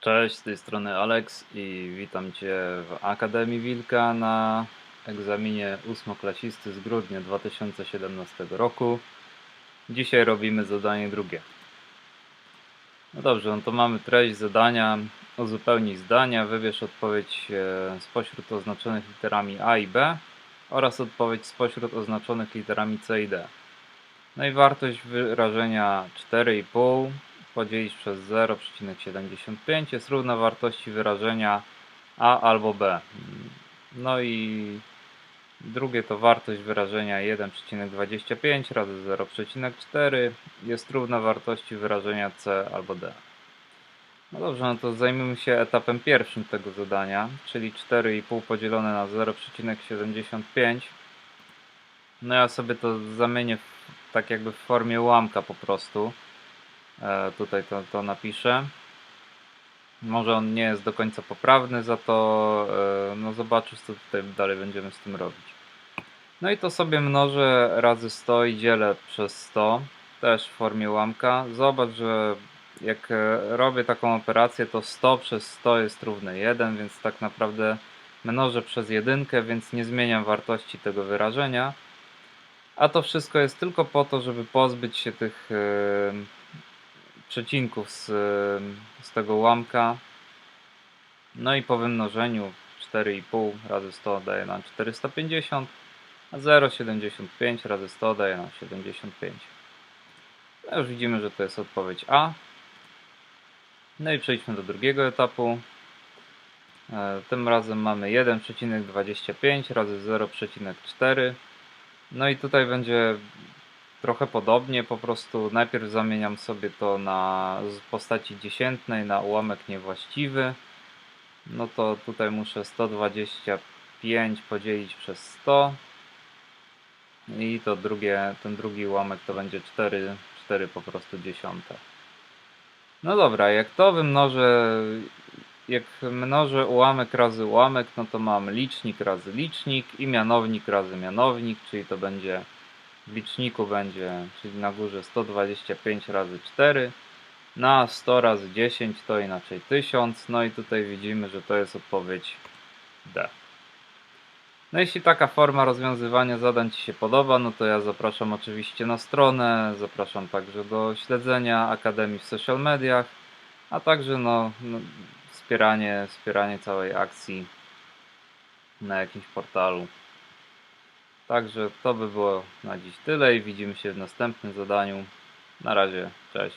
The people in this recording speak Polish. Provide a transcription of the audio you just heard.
Cześć, z tej strony Alex i witam Cię w Akademii Wilka na egzaminie ósmoklasisty z grudnia 2017 roku. Dzisiaj robimy zadanie drugie. No dobrze, no to mamy treść zadania. Uzupełnij zdania, wybierz odpowiedź e, spośród oznaczonych literami A i B oraz odpowiedź spośród oznaczonych literami C i D. No i wartość wyrażenia 4,5 podzielić przez 0,75 jest równa wartości wyrażenia A albo B. No i drugie to wartość wyrażenia 1,25 razy 0,4 jest równa wartości wyrażenia C albo D. No dobrze, no to zajmijmy się etapem pierwszym tego zadania, czyli 4,5 podzielone na 0,75. No ja sobie to zamienię w, tak jakby w formie ułamka po prostu. E, tutaj to, to napiszę. Może on nie jest do końca poprawny, za to e, no zobaczysz co tutaj dalej będziemy z tym robić. No i to sobie mnożę razy 100 i dzielę przez 100, też w formie ułamka. Zobacz, że jak e, robię taką operację, to 100 przez 100 jest równe 1, więc tak naprawdę mnożę przez jedynkę, więc nie zmieniam wartości tego wyrażenia. A to wszystko jest tylko po to, żeby pozbyć się tych przecinków z, z tego ułamka. No i po wymnożeniu 4,5 razy 100 daje nam 450, a 0,75 razy 100 daje nam 75. No już widzimy, że to jest odpowiedź A. No i przejdźmy do drugiego etapu. E, Tym razem mamy 1,25 razy 0,4. No i tutaj będzie trochę podobnie, po prostu najpierw zamieniam sobie to na z postaci dziesiętnej na ułamek niewłaściwy. No to tutaj muszę 125 podzielić przez 100. I to drugie, ten drugi ułamek to będzie 4, 4 po prostu dziesiąte. No dobra, jak to wymnożę, jak mnożę ułamek razy ułamek, no to mam licznik razy licznik i mianownik razy mianownik, czyli to będzie liczniku będzie, czyli na górze 125 razy 4, na 100 razy 10 to inaczej 1000, no i tutaj widzimy, że to jest odpowiedź D. No jeśli taka forma rozwiązywania zadań Ci się podoba, no to ja zapraszam oczywiście na stronę, zapraszam także do śledzenia Akademii w social mediach, a także no, no wspieranie, wspieranie całej akcji na jakimś portalu. Także to by było na dziś tyle i widzimy się w następnym zadaniu. Na razie, cześć.